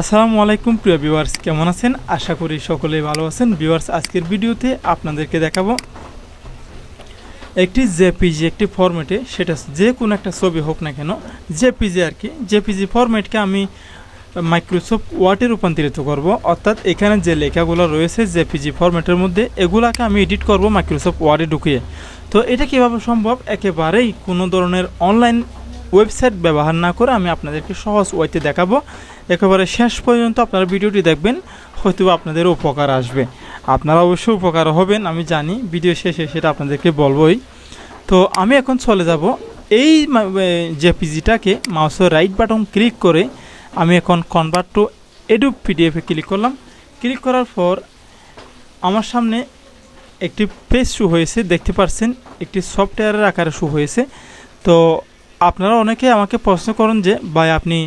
আসসালামু আলাইকুম প্রিয় ভিউয়ার্স কেমন আছেন? আশা করি সকলেই ভালো আছেন। ভিউয়ার্স আজকের ভিডিওতে আপনাদেরকে দেখাবো একটি জেপিজি, একটি ফরম্যাটে সেটা যে কোনো একটা ছবি হোক না কেন, জেপিজি আর কি। জেপিজি ফরম্যাটকে আমি মাইক্রোসফট ওয়ার্ডে রূপান্তরিত করব। অর্থাৎ এখানে যে লেখাগুলো রয়েছে জেপিজি ফরম্যাটের মধ্যে, এগুলাকে আমি এডিট করব মাইক্রোসফট ওয়ার্ডে ঢুকিয়ে। তো এটা কীভাবে সম্ভব? একেবারেই কোনো ধরনের অনলাইন ওয়েবসাইট ব্যবহার না করে আমি আপনাদেরকে সহজ ওয়াইতে দেখাবো। একেবারে শেষ পর্যন্ত আপনারা ভিডিওটি দেখবেন হয়তো আপনাদের উপকার আসবে। আপনারা অবশ্যই উপকার হবেন, আমি জানি, ভিডিও শেষে সেটা আপনাদেরকে বলবই। তো আমি এখন চলে যাব। এই জেপিজিটাকে মাউসের রাইট বাটন ক্লিক করে আমি এখন কনভার্ট টু এডু পিডিএফে ক্লিক করলাম। ক্লিক করার পর আমার সামনে একটি পেজ শু হয়েছে, দেখতে পাচ্ছেন একটি সফটওয়্যারের আকারে শু হয়েছে। তো আপনারা অনেকে আমাকে প্রশ্ন করেন যে, ভাই, আপনি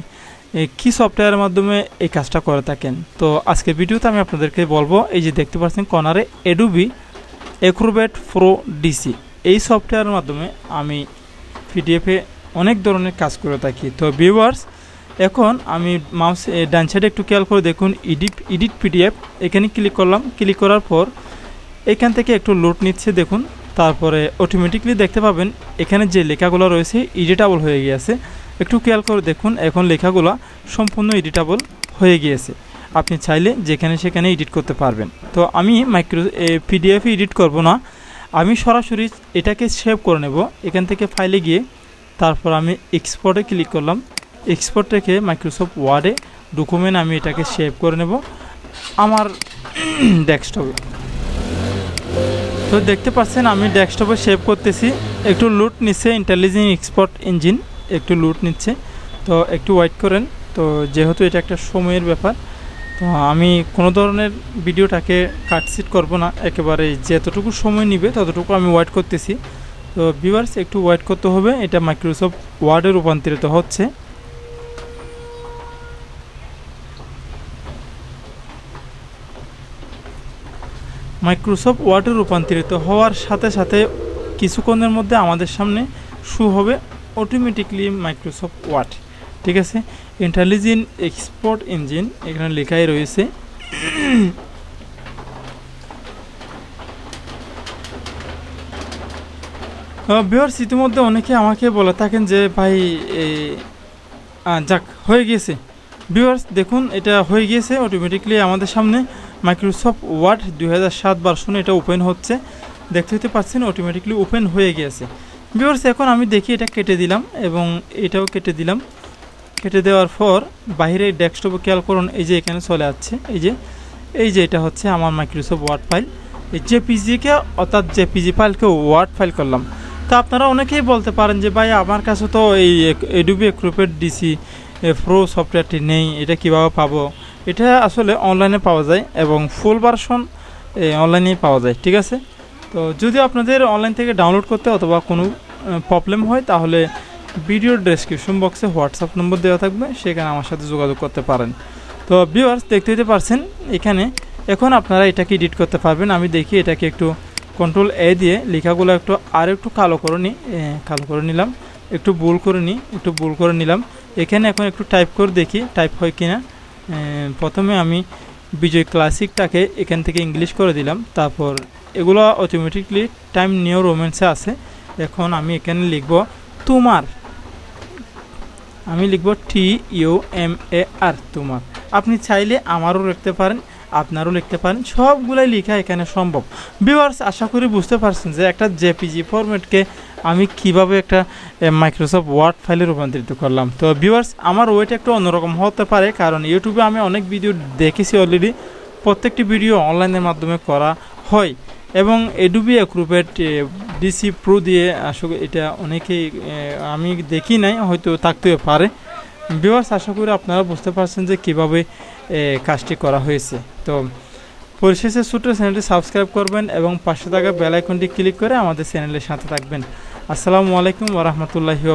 কি সফটওয়্যারের মাধ্যমে এই কাজটা করে থাকেন? তো আজকের ভিডিওতে আমি আপনাদেরকে বলব, এই যে দেখতে পাচ্ছেন কর্নারে এডুবি এক্রোবেট প্রো ডিসি এই সফটওয়্যারের মাধ্যমে আমি পিডিএফে অনেক ধরনের কাজ করে থাকি। তো ভিউয়ার্স এখন আমি মাউস ডান সাইডে একটু খেয়াল করে দেখুন ইডিট ইডিট পিডিএফ এখানে ক্লিক করলাম। ক্লিক করার পর এখান থেকে একটু লোড নিচ্ছে, দেখুন। তারপরে অটোমেটিকলি দেখতে পাবেন এখানে যে লেখাগুলো রয়েছে এডিটাবল হয়ে গিয়েছে। একটু খেয়াল করে দেখুন, এখন লেখাগুলো সম্পূর্ণ এডিটাবল হয়ে গিয়েছে। আপনি চাইলে যেখানে সেখানে এডিট করতে পারবেন। তো আমি মাইক্রো পিডিএফ এডিট করব না। আমি সরাসরি এটাকে সেভ করে নেব। এখান থেকে ফাইলে গিয়ে তারপর আমি এক্সপোর্টে ক্লিক করলাম। এক্সপোর্ট থেকে মাইক্রোসফট ওয়ার্ডে ডকুমেন্ট আমি এটাকে সেভ করে নেব। আমার ডেস্কটপে তো দেখতে পাচ্ছেন, আমি ডেস্কটপে সেভ করতেছি। একটু লুট নিচ্ছে ইন্টেলিজেন্ট এক্সপোর্ট ইঞ্জিন একটু লুট নিচ্ছে। তো একটু ওয়েট করেন। তো যেহেতু এটা একটা সময়ের ব্যাপার, তো আমি কোনো ধরনের ভিডিওটাকে কাটসিট করব না। একেবারে যতটুকু সময় নিবে, ততটুকু আমি ওয়েট করতেছি। তো ভিউয়ার্স একটু ওয়েট করতে হবে। এটা মাইক্রোসফট ওয়ার্ডে রূপান্তরিত হচ্ছে। মাইক্রোসফট ওয়ার্ডে রূপান্তরিত হওয়ার সাথে সাথে কিছুক্ষণের মধ্যে আমাদের সামনে শু হবে অটোমেটিকলি মাইক্রোসফট ওয়ার্ড। ঠিক আছে? ইন্টেলিজেন্ট এক্সপোর্ট ইঞ্জিন এখানে লেখাই রয়েছে। বিহার ইতিমধ্যে অনেকে আমাকে বলে থাকেন যে, ভাই যাক, হয়ে গিয়েছে। ভিউয়ার্স দেখুন, এটা হয়ে গিয়েছে অটোমেটিকলি আমাদের সামনে। মাইক্রোসফট ওয়ার্ড দুই সাত ভার্সনে এটা ওপেন হচ্ছে। দেখতে হতে পাচ্ছেন অটোমেটিকলি ওপেন হয়ে গিয়েছে ভিউয়ার্স এখন আমি দেখি এটা কেটে দিলাম এবং এটাও কেটে দিলাম। কেটে দেওয়ার পর বাইরে ডেস্কটপে খেয়াল করুন, এই যে এখানে চলে আসছে। এই যে এই যে এটা হচ্ছে আমার মাইক্রোসফট ওয়ার্ড ফাইল এই জেপিজিকে অর্থাৎ জেপিজি ফাইলকে ওয়ার্ড ফাইল করলাম। তো আপনারা অনেকেই বলতে পারেন যে, ভাই, আমার কাছে তো এই এডুবি এক্রোপেট ডিসি প্রো সফটওয়্যারটি নেই, এটা কীভাবে পাবো? এটা আসলে অনলাইনে পাওয়া যায় এবং ফুল ভার্সন অনলাইনেই পাওয়া যায় ঠিক আছে? তো যদি আপনাদের অনলাইন থেকে ডাউনলোড করতে অথবা কোনো প্রবলেম হয় তাহলে ভিডিও ডেসক্রিপশন বক্সে হোয়াটসঅ্যাপ নম্বর দেওয়া থাকবে সেখানে আমার সাথে যোগাযোগ করতে পারেন। তো ভিউয়ার্স দেখতে দিতে পারছেন এখানে এখন আপনারা এটাকে এডিট করতে পারবেন। আমি দেখি এটাকে একটু কন্ট্রোল এ দিয়ে লেখাগুলো একটু আর একটু কালো করে নিই কালো করে নিলাম। একটু ভুল করে নিই একটু ভুল করে নিলাম। এখানে এখন একটু টাইপ করে দেখি টাইপ হয় কিনা। এ, প্রথমে আমি বিজয় ক্লাসিকটাকে এখান থেকে ইংলিশ করে দিলাম। তারপর এগুলো অটোমেটিকলি টাইম নিউ রোম্যান্সে আছে। এখন আমি এখানে লিখব তোমার। আমি লিখব টি ইউ এম এ আর তোমার। আপনি চাইলে আমারও লিখতে পারেন। আপনারও লিখতে পারেন। সবগুলাই লেখা এখানে সম্ভব। ভিউয়ার্স আশা করি বুঝতে পারছেন যে একটা জেপিজি ফরম্যাটকে আমি কীভাবে একটা মাইক্রোসফট ওয়ার্ড ফাইলে রূপান্তরিত করলাম। তো ভিউয়ার্স আমার ওয়েট একটু অন্যরকম হতে পারে, কারণ ইউটিউবে আমি অনেক ভিডিও দেখেছি অলরেডি প্রত্যেকটি ভিডিও অনলাইনের মাধ্যমে করা হয়। এবং এডুবি অ্যাক্রোবেট ডিসি প্রো দিয়ে, আসলে এটা অনেকেই আমি দেখি নাই, হয়তো থাকতেও পারে। ভিউয়ার্স আশা করি আপনারা বুঝতে পারছেন যে কীভাবে কাজটি করা হয়েছে। তো পরিশেষে ছোট্ট চ্যানেলটি সাবস্ক্রাইব করবেন এবং পাশে থাকা বেল আইকনটি ক্লিক করে আমাদের চ্যানেলের সাথে থাকবেন। আসসালামু আলাইকুম ওরহমতুল্লাহি